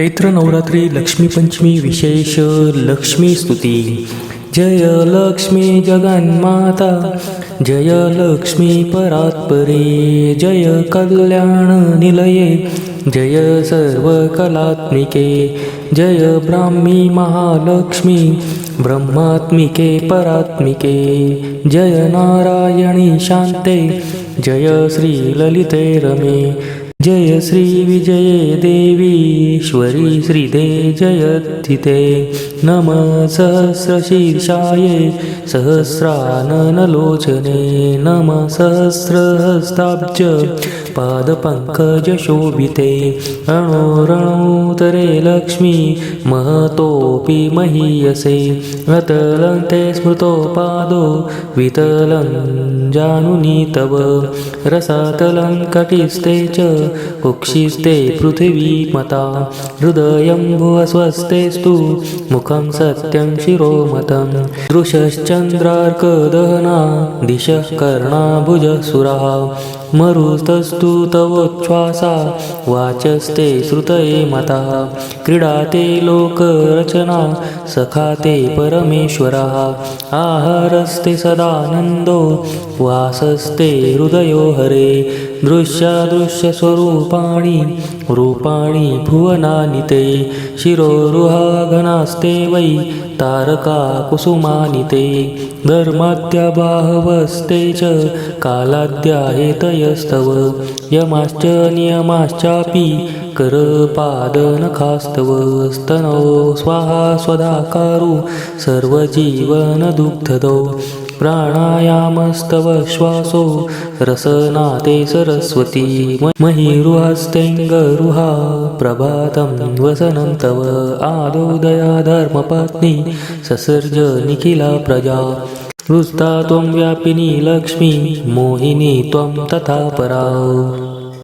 चैत्र नवरात्री लक्ष्मीपंचमी विशेष लक्ष्मी स्तुती। जय लक्ष्मी जगन्माता जय लक्ष्मी परात्परे जय कल्याण निलये जय सर्वकलात्मिके जय ब्राह्मी महालक्ष्मी ब्रह्मात्मिके परात्मिके जय नारायणी शान्ते जय श्रीललिते रमे। जय श्री विजये देवीश्वरी श्रीदे जयतिते नम सहस्रशीर्षाये सहस्राननलोचने. नम सहस्रहस्ताब्ज पादपङ्कजशोभिते अणोरणोतरे लक्ष्मी महतोऽपि महीयसे अतलन्ते स्मृतो पादो वितलं जानुनी तव रसातलं कटिस्ते च कुक्षिस्ते पृथिवीमता हृदयं भुवस्वस्तेस्तु मुखं सत्यं शिरोमतं दृशश्चन्द्रार्कदहना दिशः कर्णाभुजसुराः मरुतस्तु तवोच्छ्वासा वाचस्ते श्रुतये मतः। क्रीडाते लोकरचना सखाते परमेश्वरः। आहारस्ते सदानन्दो वासस्ते हृदयो हरे। दृश्यादृश्यस्वरूपाणि रूपाणि भुवनानि ते शिरोरुहाघनास्ते वै तारका कुसुमानि ते धर्माद्यबाहवस्ते च कालाद्या हेतयस्तव यमाश्च नियमाश्चापि करपादनखास्तव स्तनौ स्वाहा स्वधाकारु सर्वजीवनदुग्धदौ प्राणायामस्तव श्वासो रसनाते सरस्वती महिरुहस्तेङ्गरुहा प्रभातं वसनं तव आदोदया धर्मपत्नी ससर्ज निखिला प्रजा। हृस्ता त्वं व्यापिनी लक्ष्मी मोहिनी त्वं तथा परा।